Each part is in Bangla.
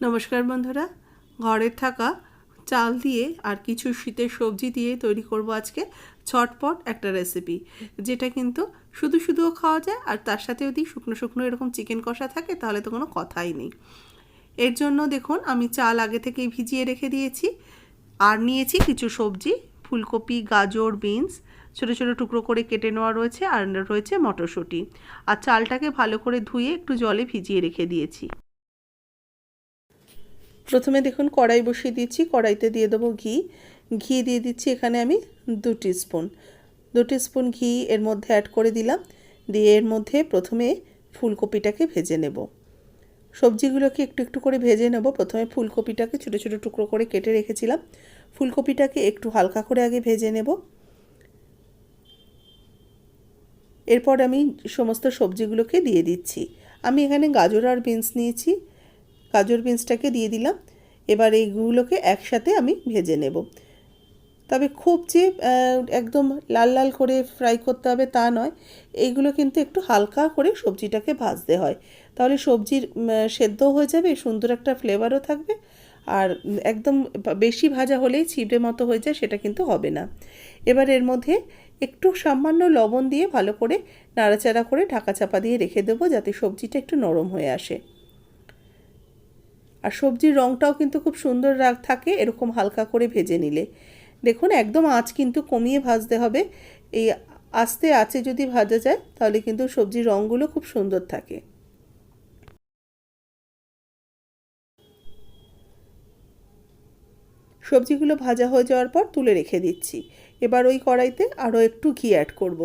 নমস্কার বন্ধুরা। ঘরের থাকা চাল দিয়ে আর কিছু শীতের সবজি দিয়ে তৈরি করব আজকে ছটপট একটা রেসিপি যেটা কিন্তু শুধু শুধুও খাওয়া যায় আর তার সাথে যদি শুকনো শুকনো এরকম চিকেন কষা থাকে তাহলে তো কোনো কথাই নেই। এর জন্য দেখুন আমি চাল আগে থেকেই ভিজিয়ে রেখে দিয়েছি। আর নিয়েছি কিছু সবজি, ফুলকপি, গাজর, বিনস, ছোটো ছোটো টুকরো করে কেটে নেওয়া রয়েছে আর রয়েছে মটরশুঁটি। আর চালটাকে ভালো করে ধুয়ে একটু জলে ভিজিয়ে রেখে দিয়েছি। প্রথমে দেখুন কড়াই বসিয়ে দিচ্ছি, কড়াইতে দিয়ে দেবো ঘি। ঘি দিয়ে দিচ্ছি এখানে আমি দু স্পুন দু স্পুন ঘি এর মধ্যে অ্যাড করে দিলাম। দিয়ে এর মধ্যে প্রথমে ফুলকপিটাকে ভেজে নেব। সবজিগুলোকে একটু একটু করে ভেজে নেব। প্রথমে ফুলকপিটাকে ছোটো ছোটো টুকরো করে কেটে রেখেছিলাম। ফুলকপিটাকে একটু হালকা করে আগে ভেজে নেব। এরপর আমি সমস্ত সবজিগুলোকে দিয়ে দিচ্ছি। আমি এখানে গাজর আর বিনস নিয়েছি। গাজর বিনসটাকে দিয়ে দিলাম। এবার এইগুলোকে একসাথে আমি ভেজে নেব। তবে খুব যে একদম লাল লাল করে ফ্রাই করতে হবে তা নয়। এইগুলো কিন্তু একটু হালকা করে সবজিটাকে ভাজতে হয়। তাহলে সবজির সেদ্ধ হয়ে যাবে, সুন্দর একটা ফ্লেভারও থাকবে। আর একদম বেশি ভাজা হলেই ছিবড়ে মতো হয়ে যায়, সেটা কিন্তু হবে না। এবার এর মধ্যে একটু সামান্য লবণ দিয়ে ভালো করে নাড়াচাড়া করে ঢাকা চাপা দিয়ে রেখে দেবো, যাতে সবজিটা একটু নরম হয়ে আসে। আর সবজির রঙটাও কিন্তু খুব সুন্দর রাগ থাকে, এরকম হালকা করে ভেজে নিলে। দেখুন, একদম আঁচ কিন্তু কমিয়ে ভাজতে হবে। এই আস্তে আঁচে যদি ভাজা যায়, তাহলে কিন্তু সবজির রঙগুলো খুব সুন্দর থাকে। সবজিগুলো ভাজা হয়ে যাওয়ার পর তুলে রেখে দিচ্ছি। এবার ওই কড়াইতে আরও একটু ঘি অ্যাড করব।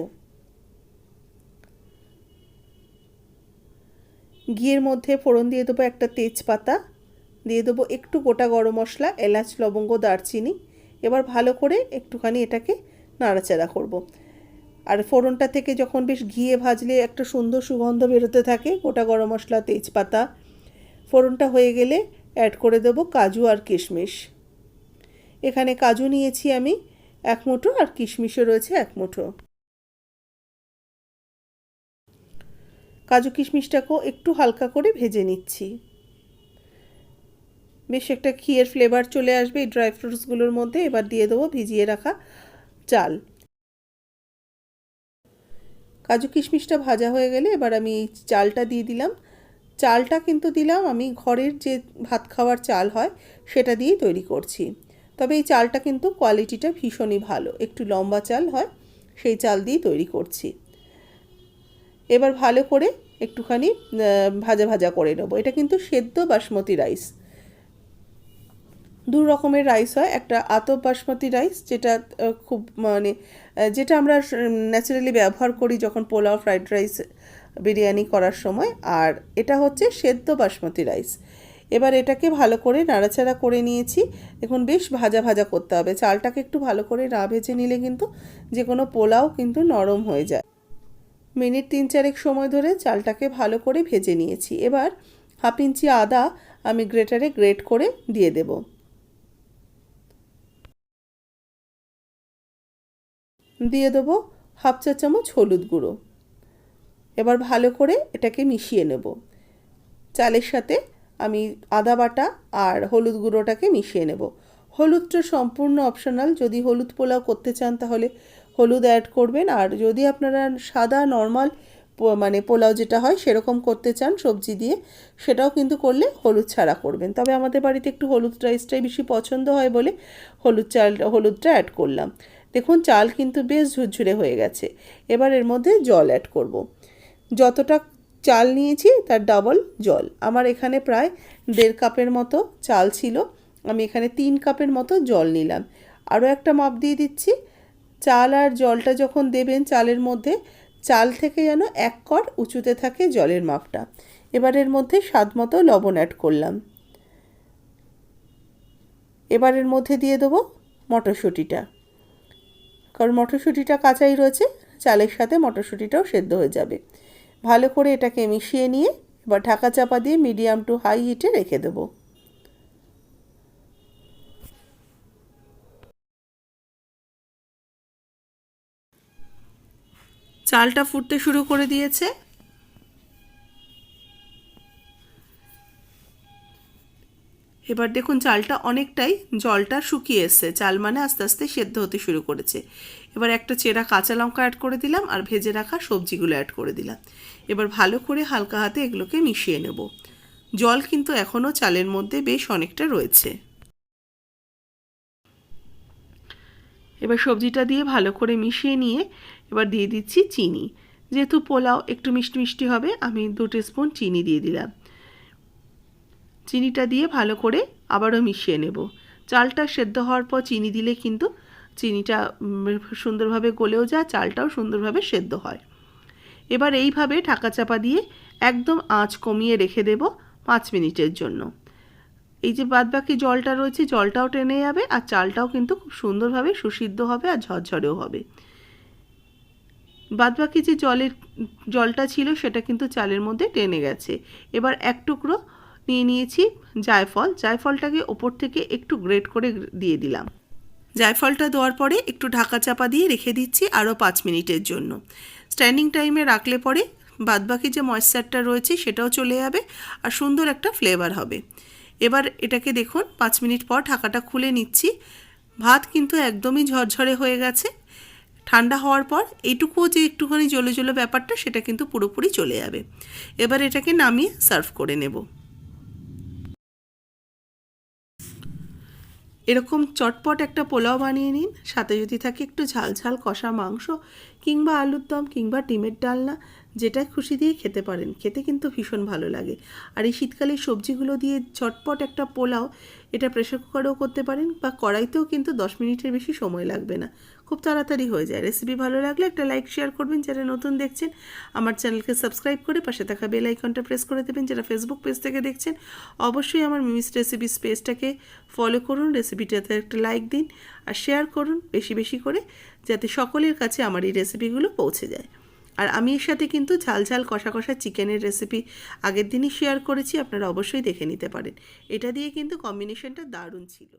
ঘিয়ের মধ্যে ফোড়ন দিয়ে দেবো একটা তেজপাতা দিয়ে দেবো একটু গোটা গরম মশলা, এলাচ, লবঙ্গ, দারচিনি। এবার ভালো করে একটুখানি এটাকে নাড়াচাড়া করব। আর ফোড়নটা থেকে যখন বেশ ঘিয়ে ভাজলে একটা সুন্দর সুগন্ধ বেরোতে থাকে, গোটা গরম মশলা, তেজপাতা। ফোড়নটা হয়ে গেলে অ্যাড করে দেবো কাজু আর কিশমিশ। এখানে কাজু নিয়েছি আমি এক মুঠো আর কিশমিশও রয়েছে এক মুঠো। কাজু কিশমিশটাকেও একটু হালকা করে ভেজে নিচ্ছি। বেশ একটা ঘিয়ের ফ্লেভার চলে আসবে এই ড্রাই ফ্রুটসগুলোর মধ্যে। এবার দিয়ে দেবো ভিজিয়ে রাখা চাল। কাজু কিশমিশটা ভাজা হয়ে গেলে এবার আমি এই চালটা দিয়ে দিলাম। চালটা কিন্তু দিলাম আমি ঘরের যে ভাত খাওয়ার চাল হয় সেটা দিয়েই তৈরি করছি। তবে এই চালটা কিন্তু কোয়ালিটিটা ভীষণই ভালো। একটু লম্বা চাল হয়, সেই চাল দিয়েই তৈরি করছি। এবার ভালো করে একটুখানি ভাজা ভাজা করে নেব। এটা কিন্তু সেদ্ধ বাসমতি রাইস দু রকমের রাইস হয়। একটা আতপ বাসমতি রাইস যেটা খুব মানে যেটা আমরা ন্যাচারালি ব্যবহার করি যখন পোলাও ফ্রাইড রাইস বিরিয়ানি করার সময়। আর এটা হচ্ছে সেদ্ধ বাসমতি রাইস এবার এটাকে ভালো করে নাড়াচাড়া করে নিয়েছি। এখন বেশ ভাজা ভাজা করতে হবে। চালটাকে একটু ভালো করে না ভেজে নিলে কিন্তু যে কোনো পোলাও কিন্তু নরম হয়ে যায়। মিনিট তিন চারেক সময় ধরে চালটাকে ভালো করে ভেজে নিয়েছি। এবার হাফ ইঞ্চি আদা আমি গ্রেটারে গ্রেট করে দিয়ে দেবো। দিয়ে দেবো হাফ চা চামচ হলুদ গুঁড়ো। এবার ভালো করে এটাকে মিশিয়ে নেব। চালের সাথে আমি আদা বাটা আর হলুদ গুঁড়োটাকে মিশিয়ে নেব। হলুদটা সম্পূর্ণ অপশনাল যদি হলুদ পোলাও করতে চান তাহলে হলুদ অ্যাড করবেন। আর যদি আপনারা সাদা নর্মাল মানে পোলাও যেটা হয় সেরকম করতে চান সবজি দিয়ে, সেটাও কিন্তু করলে হলুদ ছাড়া করবেন। তবে আমাদের বাড়িতে একটু হলুদ রাইসটাই বেশি পছন্দ হয় বলে হলুদ চাল, হলুদটা অ্যাড করলাম। দেখুন, চাল কিন্তু বেশ ঝুরঝুরে হয়ে গেছে। এবার এর মধ্যে জল অ্যাড করব। যতটা চাল নিয়েছি, তার ডাবল জল। আমার এখানে প্রায় দেড় কাপের মতো চাল ছিল। আমি এখানে তিন কাপের মতো জল নিলাম। আরও একটা মাপ দিয়ে দিচ্ছি। চাল আর জলটা যখন দেবেন চালের মধ্যে, চাল থেকে যেন এক কর উঁচুতে থাকে জলের মাপটা। এবার এর মধ্যে স্বাদ মতো লবণ অ্যাড করলাম। এবার এর মধ্যে দিয়ে দেবো মটরশুঁটিটা। কারণ মটরশুঁটিটা কাঁচাই রয়েছে, চালের সাথে মটরশুঁটিটাও সেদ্ধ হয়ে যাবে। ভালো করে এটাকে মিশিয়ে নিয়ে এবার ঢাকা চাপা দিয়ে মিডিয়াম টু হাই হিটে রেখে দেবো। চালটা ফুটতে শুরু করে দিয়েছে। এবার দেখুন চালটা অনেকটাই জলটা শুকিয়ে এসছে। চাল মানে আস্তে আস্তে সেদ্ধ হতে শুরু করেছে। এবার একটা চেরা কাঁচা লঙ্কা অ্যাড করে দিলাম আর ভেজে রাখা সবজিগুলো অ্যাড করে দিলাম। এবার ভালো করে হালকা হাতে এগুলোকে মিশিয়ে নেব। জল কিন্তু এখনও চালের মধ্যে বেশ অনেকটা রয়েছে। এবার সবজিটা দিয়ে ভালো করে মিশিয়ে নিয়ে এবার দিয়ে দিচ্ছি চিনি। যেহেতু পোলাও একটু মিষ্টি মিষ্টি হবে, আমি দু স্পুন চিনি দিয়ে দিলাম। চিনিটা দিয়ে ভালো করে আবারও মিশিয়ে নেব। চালটা সেদ্ধ হওয়ার পর চিনি দিলে কিন্তু চিনিটা সুন্দরভাবে গলেও যায়, চালটাও সুন্দরভাবে সেদ্ধ হয়। এবার এইভাবে ঢাকা চাপা দিয়ে একদম আঁচ কমিয়ে রেখে দেব পাঁচ মিনিটের জন্য। এই যে বাদবাকি জলটা রয়েছে, জলটাও টেনে যাবে আর চালটাও কিন্তু খুব সুন্দরভাবে সুসিদ্ধ হবে আর ঝরঝরেও হবে। বাদবাকি যে জলের, জলটা ছিল সেটা কিন্তু চালের মধ্যে টেনে গেছে। এবার এক টুকরো নিয়ে নিয়েছি জায়ফল। জায়ফলটাকে ওপর থেকে একটু গ্রেট করে দিয়ে দিলাম। জায়ফলটা দেওয়ার পরে একটু ঢাকা চাপা দিয়ে রেখে দিচ্ছি আরও পাঁচ মিনিটের জন্য। স্ট্যান্ডিং টাইমে রাখলে পরে বাদবাকি যে ময়েশ্চারটা রয়েছে সেটাও চলে যাবে আর সুন্দর একটা ফ্লেভার হবে। এবার এটাকে দেখুন, পাঁচ মিনিট পর ঢাকাটা খুলে নিচ্ছি। ভাত কিন্তু একদমই ঝরঝরে হয়ে গেছে। ঠান্ডা হওয়ার পর এইটুকুও যে একটুখানি জলে জলে ব্যাপারটা সেটা কিন্তু পুরোপুরি চলে যাবে। এবার এটাকে নামিয়ে সার্ভ করে নেব। এরকম চটপট একটা পোলাও বানিয়ে নিন। সাথে যদি থাকে একটু ঝাল ঝাল কষা মাংস কিংবা আলুর দম কিংবা ডিমের ডালনা, যেটা খুশি দিয়ে খেতে পারেন। খেতে কিন্তু ভীষণ ভালো লাগে। আর এই শীতকালে সবজিগুলো দিয়ে চটপট একটা পোলাও, এটা প্রেশার কুকারেও করতে পারেন বা কড়াইতেও কিন্তু দশ মিনিটের বেশি সময় লাগবে না। খুব তাড়াতাড়ি হয়ে যায়। রেসিপি ভালো লাগলে একটা লাইক শেয়ার করবেন। যারা নতুন দেখছেন, আমার চ্যানেলকে সাবস্ক্রাইব করে পাশে থাকা বেল আইকনটা প্রেস করে দেবেন। যারা ফেসবুক পেজ থেকে দেখছেন, অবশ্যই আমার মিমিস রেসিপি পেজটাকে ফলো করুন। রেসিপিটাতে একটা লাইক দিন আর শেয়ার করুন বেশি বেশি করে, যাতে সকলের কাছে আমার এই রেসিপিগুলো পৌঁছে যায়। আর আমি এর সাথে কিন্তু ঝাল ঝাল, কষা কষা চিকেনের রেসিপি আগের দিনই শেয়ার করেছি। আপনারা অবশ্যই দেখে নিতে পারেন। এটা দিয়ে কিন্তু কম্বিনেশনটা দারুণ ছিল।